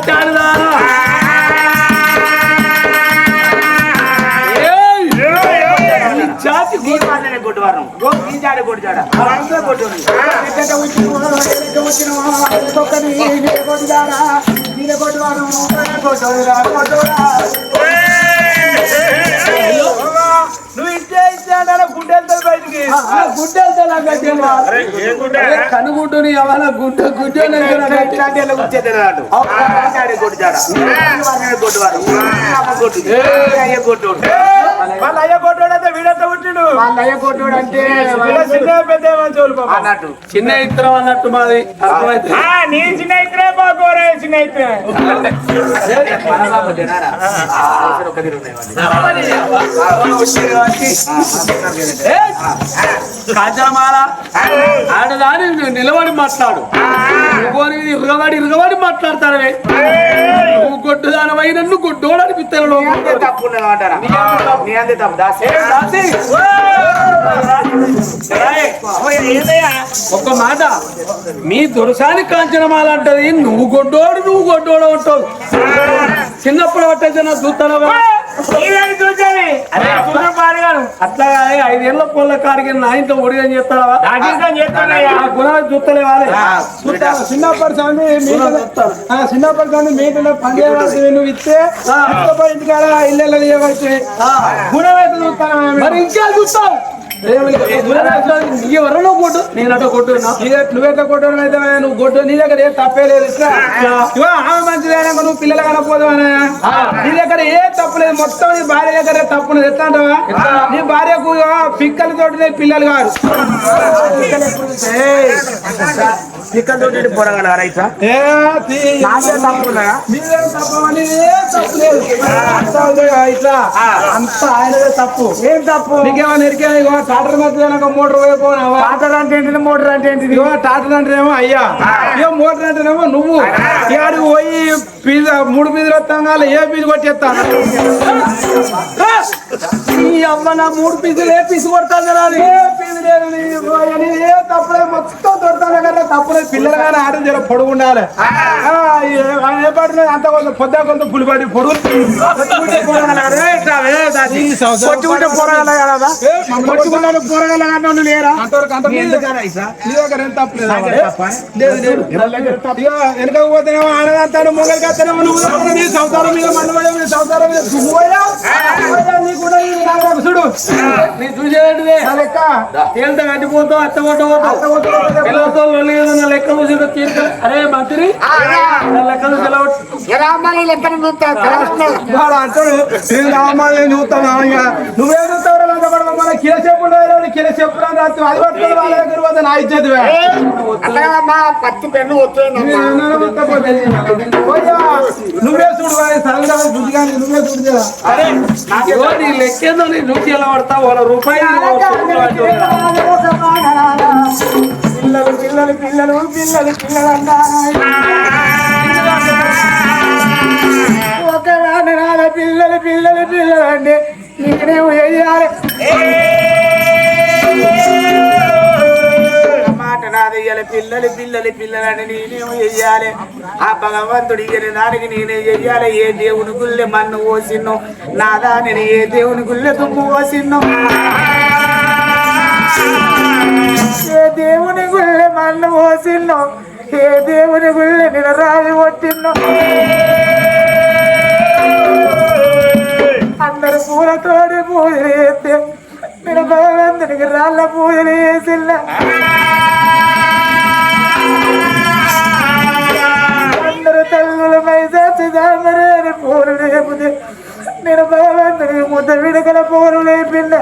పట్టాడుదా జాతి నీ వాళ్ళనే కొట్టువారం నీ జాడ కొట్టుచాడ. కొట్టు నువ్వు ఇచ్చే ఇచ్చాడ గుడ్డెళ్తా బయటికి కనుగుడ్డుని ఎవరైనా గుడ్డ గుడ్డ కొట్టు అయ్యే కొట్టు వాళ్ళ అయ్య కొట్టుడు అయితే వీడంతా పుట్టిడు. వాళ్ళ అయ్య కొట్టుడు అంటే చిన్న పెద్ద అన్నట్టు. చిన్న అన్నట్టు మాది. నీ చిన్న ఇద్దరే బాగోరే చిన్న ఇద్దరే కాంచనమాల ఆడదాని నిలబడి మాట్లాడు. నువ్వు అనేది ఇరగబడి ఇరగబడి మాట్లాడతానవే నువ్వు గొడ్డుదానవై నన్ను గొడ్డోడు అనిపిస్తాను తప్పు అంటారా? నీ అంతే తప్పు. దాసి. ఒక మాట. మీ దొరసాని కాంచనమాల అంటది నువ్వు గొడ్డోడు నువ్వు గొడ్డోడు అంటావు చిన్నప్పుడు పట్టేసిన చూస్తానవా అట్లా కాదు, ఐదేళ్ళ పొల్ల కాడికి నా ఇంట్లో ఒడిగని చెప్తావా? ఆ గుణాలు చూస్తలే వాళ్ళే. చిన్నప్పటి స్వామి చిన్నప్పటి స్వామి మీటలో పండుగ నువ్వు ఇస్తే ఇంటికాడ ఇల్లు తీయవచ్చు గుణం అయితే చూస్తాను మరి ఇంకా చూస్తావు? ఎవరో కొట్టు. నేను అట్లా కొట్టున్నా నువ్వెట్లా కొట్టడం అయితే నువ్వు కొట్టు నీ దగ్గర ఏ తప్పే లేదు ఆమె మంచిదైనా నువ్వు పిల్లలు కనపోదామనే నీ దగ్గర ఏ తప్పు లేదు మొత్తం నీ భార్య దగ్గర తప్పు లేదు ఎట్లా అంటావా? నీ భార్యకు ఇగో పిక్కల తోటి పిల్లలు కాదు. ఇక్కడ పొడగలరా ఇట్లా ఏ తీ- నాకే తప్పు ఉన్నదా? మీరేం తప్పమని ఏం తప్పు లేదు. అంతా ఇట్లా. ఆయనదే తప్పు. ఏం తప్పు? నీకేమో ఎరికే ఇగో టాటర్ మధ్య మోటార్ పోయిపోనావా టాటర్ అంటే ఏంటిది? మోటార్ అంటే ఇగో టాటర్ అంటేనేమో అయ్యా. ఇగో మోటార్ అంటేనేమో నువ్వు. ఇవాడు పోయి పీజా మూడు పీజులు వస్తాం కాదు ఏ పీజు కొట్టేస్తా ఈ అమ్మ నా మూడు పీసులు ఏ పీసు కొడతాను. ఏ తప్పులేదు మొత్తం దొరుకుతాను కదా తప్పులేదు పిల్లలు కానీ ఆడని జర పొడుగు ఉండాలి. ఏ- పడుతుంది అంత కొంత పొద్దు కొంత పులిపడి పొడుగు. కొట్టుకుంటే పోరగల కదా? పోరగల లేరా? ఇక వెనక పోతేనేమో ఆడదంతాను మొగలికి వస్తేనేమో నువ్వు. సంసారం మీద మండబడే నీ సంసారం మీద. లెక్క తేలితే కట్టిపోతావు అత్త కొట్టబోతావు పిల్లలతో లొల్లి ఏదైనా లెక్క చూసి తీర్చలే అరే మంత్రి నా లెక్క చూసి ఎలా కొట్టు? వాడు అంటాడు నేను రామాలయం చూస్తాను ఇక నువ్వేం చూస్తావు మన కిల చెప్పుడు కిల చెప్పుడు అని రాత్రి అది పట్టుకొని వాళ్ళ దగ్గర పోతే నా ఇచ్చేదివే పత్తి పెన్ను వస్తుంది నువ్వే చూడు నువ్వే చూడు. అరే లెక్కేందో ఎలా పడతావు వాళ్ళ రూపాయి పిల్లలు పిల్లలు పిల్లలు పిల్లలు పిల్లలు ఒక నాన్న పిల్లలు పిల్లలు పిల్లలు అంటే నేనేమో చేయాలి? మాట నాదయ్యాలి పిల్లలు పిల్లలు పిల్లలు పిల్లలని నేనేమో చెయ్యాలి ఆ భగవంతుడు ఇయ్యని దానికి నేనే చెయ్యాలి ఏ దేవుని గుళ్ళె మన్ను పోసిన్నో? నాదా నేను ఏ దేవుని గుళ్ళె తుమ్ము పోసిన్నో? ఏ దేవుని గుళ్ళె మన్ను పోసిన్నో? ఏ దేవుని గుళ్ళె నేను రావి కొట్టిన్నో? అందరు పూలతోటి పూజలు చేస్తే నేను భగవంతునికి రాళ్ళ పూజలు చేసిల్లా. అందరు తల్లుల మైదాచి దామరేని పూలు లేపుతే నేను భగవంతునికి ముద్ద విడకల పూలు లేపిండ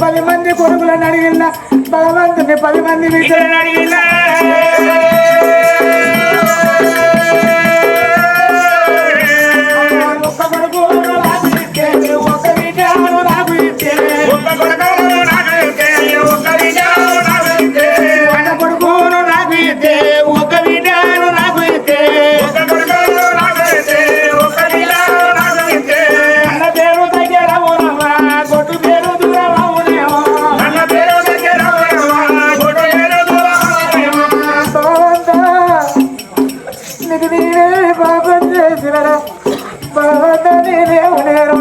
పది మంది కొడుకులను అడిగిన భగవంతుని పది మంది బిడ్డలను అడిగిన పాపం చేసినరా భగవంతా నేనే ఉనేరు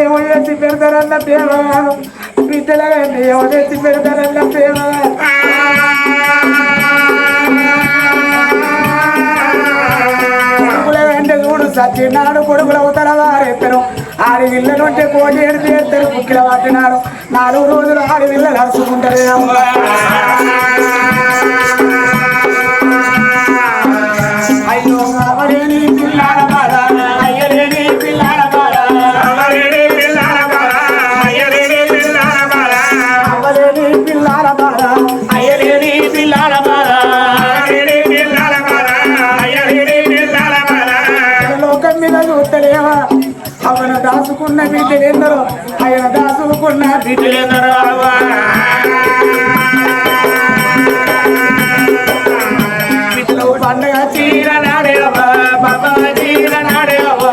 ఏమో ఎత్తి పెడతారన్న ప్రేమ కాదు బిడ్డల కంటే ఏమో ఎత్తి పెడతారన్న ప్రేమ కాదు చూడు సచ్చినాడు కొడుకులు అవుతారా వారెత్తరు. ఆడి విల్లలుంటే కోటి ఏడు తీస్తారు ముక్కిల పట్టినాడు నాలుగు రోజులు ఆడి విల్లలు అరుచుకుంటారు అయ్యో కావలేని బిడ్డలేందరో ఆయన దాచుకున్న బిడ్డలేందరో బిడ్డలు పండగ చీర నాడేవా బాబా చీర నాడేవా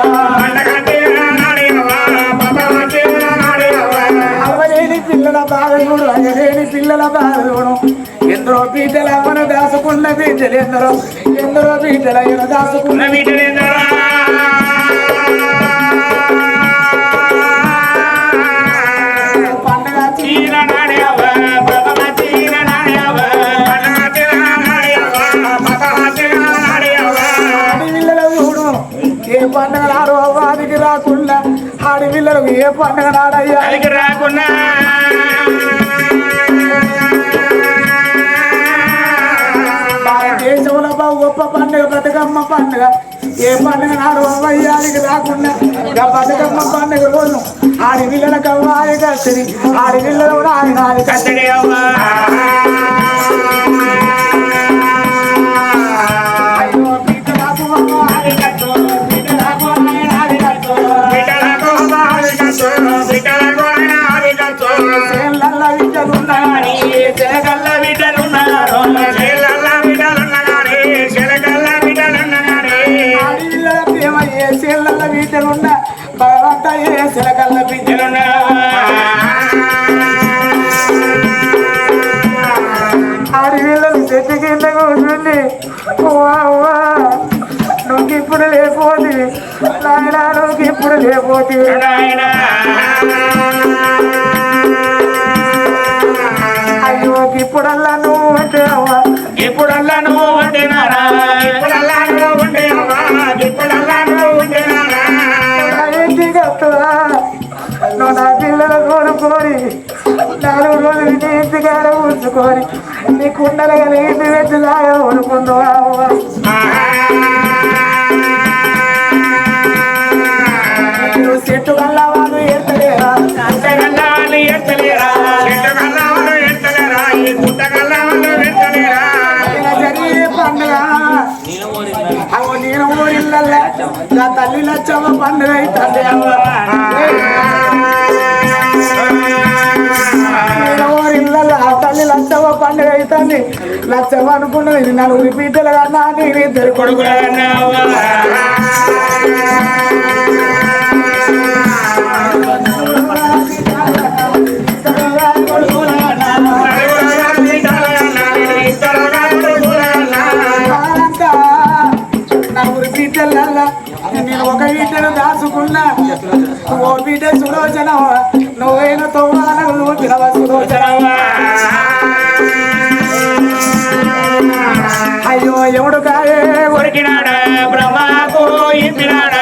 పిల్లల బాధలుడు అయ్యలేని పిల్లల బాధలుడు ఎందరో బిడ్డలు అవన దాచుకున్న బిడ్డలు ఎందరో ఎందరో బిడ్డలు ఆయన దాచుకున్న ఆడపిల్లలకు ఏ పండగ నాడయ్యా? రాకున్నా. బహు గొప్ప పండుగ బతుకమ్మ పండుగ. ఏ పండుగ నాడు అవ్వయ్యానికి రాకుండా బతుకమ్మ పండుగ రోజు ఆడి పిల్లలకు అవ్వాలి కస్తరి ఆడి పిల్లలు కూడా ఆయన కట్టడి అవ్వా. నువ్వు ఇప్పుడు లేకపోతే నాయన నువ్వు ఇప్పుడు లేకపోతే. అయ్యో ఇప్పుడల్లా నువ్వు అంటే అవ్వా. ఇప్పుడల్లా నువ్వు ఇప్పుడల్లా నువ్వు వండినవా ఇప్పుడల్లా నువ్వు నా నువ్వు పిల్లల కోరుకోని నాలుగు రోజులు నీ ఇంటికాడ నీ కుండలు కలిగి పెట్టి దాగా కొనుక్కుందువా అవ్వా నువ్వు చెట్టు కల్లా వాళ్ళు ఎత్తలేరా చెట్టుగల్లా వాళ్ళు ఎత్తలేరా ఈ పుట్టగల్లా వాళ్ళు ఎత్తలేరా ఇలా జరిగే పండుగ అవు నేను ఊరిల్లల్లా నా తల్లి లచ్చమ్మ పండుగ అవుతుంది అవ్వ అవుతుంది అనుకున్నది నలుగురి పీటలు కన్నా నేను ఇద్దరు కొడుకులు కాలంతా నలుగురి బిడ్డలల్లా నేను ఒక బిడ్డను దాచుకున్నా. ఓ బిడ్డ సులోచన నువ్వు అయ్యో ఎవడు కాయే ఉరికినాడా బ్రహ్మకు ఇంపినాడా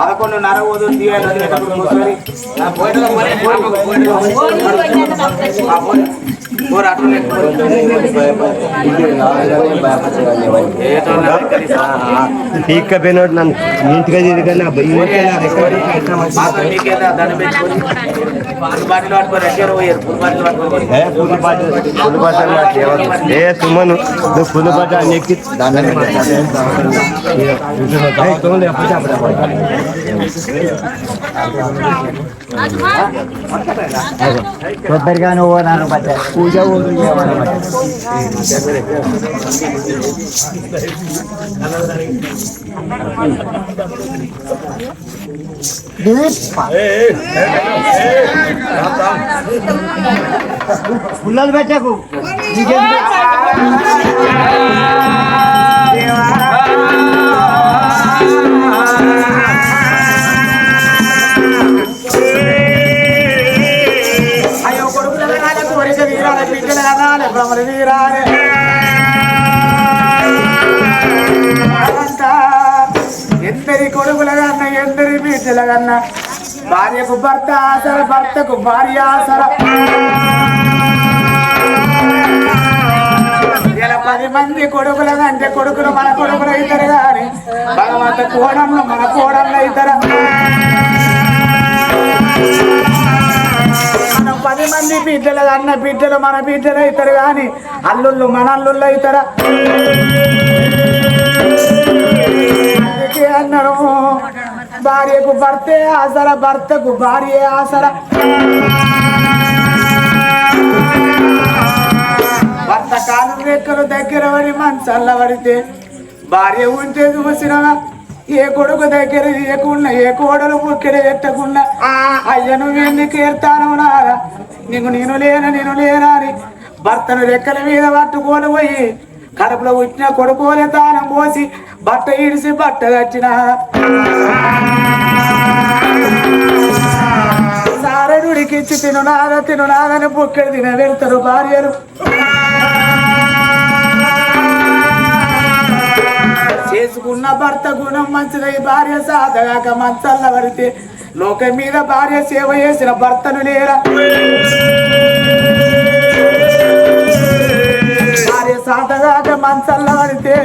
పదకొండున్నర వదులు తీయాలి వదిలేటప్పుడు కూర్చొని నా పోయిన और ऑटो ले ठीक का बेनोड ನಾನು ನಿಂತಗೆ ಇರಕನ ಬಯ್ಯ ಏ ಸುಮನು ಫುಲ್ ಬಾಟ ಅನೇಕಿ ದಾನನೆ ಮಾಡ್ತಾರೆ ಏ ತಗೊಂಡೆ ಅಪ್ಪ ಅಪ್ಪ సుమను నువ్వు పుల్లు పట్ట అన్ని ఎక్కి దాన్ని కొబ్బరిగా నువ్వు నాన్న పట్ట పూజ పుల్లలు పెట్టకు అయ్యో రాలే భ్రమలు ఎందరి కొడుకుల కన్నా ఎందరి బిడ్డల భార్యకు భర్త ఆసర భర్తకు భార్య ఆసర. ఇలా పది మంది కొడుకుల కంటే కొడుకులు మన కొడుకులు అవుతారు కానీ భగవంత కోడంలో మన కోడంలో అవుతారా పది మంది బిడ్డలు అన్న బిడ్డలు మన బిడ్డలు అవుతారు కానీ అల్లుళ్ళు మన అల్లుళ్ళు అవుతారా? అందుకే అన్నారు భార్యకు భర్తే ఆసర భర్తకు భార్య ఆసర. భర్త కాలు రెక్కలు దగ్గర పడి మంచల్ల పడితే భార్య ఉంటే చూసినవా? ఏ కొడుకు దగ్గర తీయకుండా ఏ కోడలు ముక్కెడ పెట్టకుండా అయ్య నువ్వు ఎందుకు ఏర్తాను నారా? నీకు నేను లేనా నేను లేనా అని భర్తను రెక్కల మీద పట్టుకొని పోయి కడుపులో పుట్టిన కొడుకోలే తానం పోసి బట్ట ఇడిసి బట్ట కట్టిన. సారడుడికిచ్చి తినునాద తినునాదని బుక్కెడు తిన వెళ్తారు భార్యలు. చేసుకున్న భర్త గుణం మంచిదై భార్య సాధగాక మంచల్ల పడితే లోకం మీద భార్య సేవ చేసిన భర్తను లేరా? భార్య సాధగాక మంచల్ల పడితే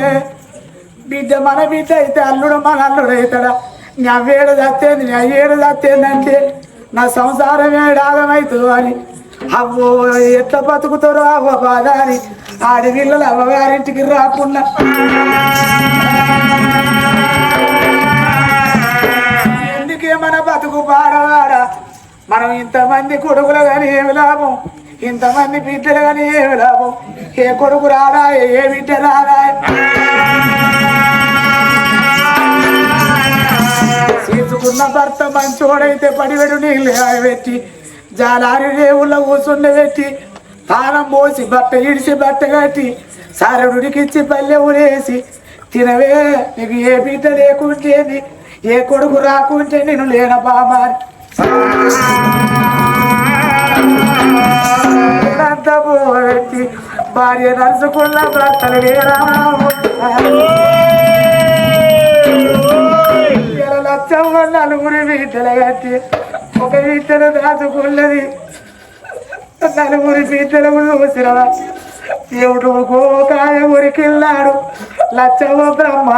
బిడ్డ మన బిడ్డ అయితే అల్లుడు మన అల్లుడు అవుతాడా? నా వేడు చచ్చేది నా ఏడు చచ్చేందంటే నా సంసారం ఏడాగమవుతుంది అని. అవ్వో ఎట్లా బతుకుతారో అవ్వ బాధ అని ఆడపిల్లలు అవ్వగారింటికి రాకుండా. ఎందుకే మన బతుకు పాడవాడా? మనం ఇంతమంది కొడుకులు కానీ ఏమి లాభం? ఇంతమంది బిడ్డలు కానీ ఏమి లాభం? ఏ కొడుకు రాదా? ఏ బిడ్డ రాదా? చేసుకున్న భర్త మంచోడైతే పడివెడు నీళ్ళు పెట్టి జాలారి రేవుల కూర్చుండ పెట్టి తానం పోసి బట్ట ఇడిసి బట్ట కట్టి సారడుడికిచ్చి పల్లె ఊరేసి తినవే నీకు ఏ బిడ్డ లేకుంటే ఏ కొడుకు రాకుంటే నేను లేన బామారి. నేనంత భార్య నడుచుకున్న భర్తలు వేరా ఇలా లచ్చమ్మ నలుగురి బిడ్డలు కట్టి ఒక బిడ్డను దాచుకున్నది నలుగురి బిడ్డలు చూసిన దేవుడు గోకాయ ఉరికిల్లాడు లచ్చవ బ్రహ్మ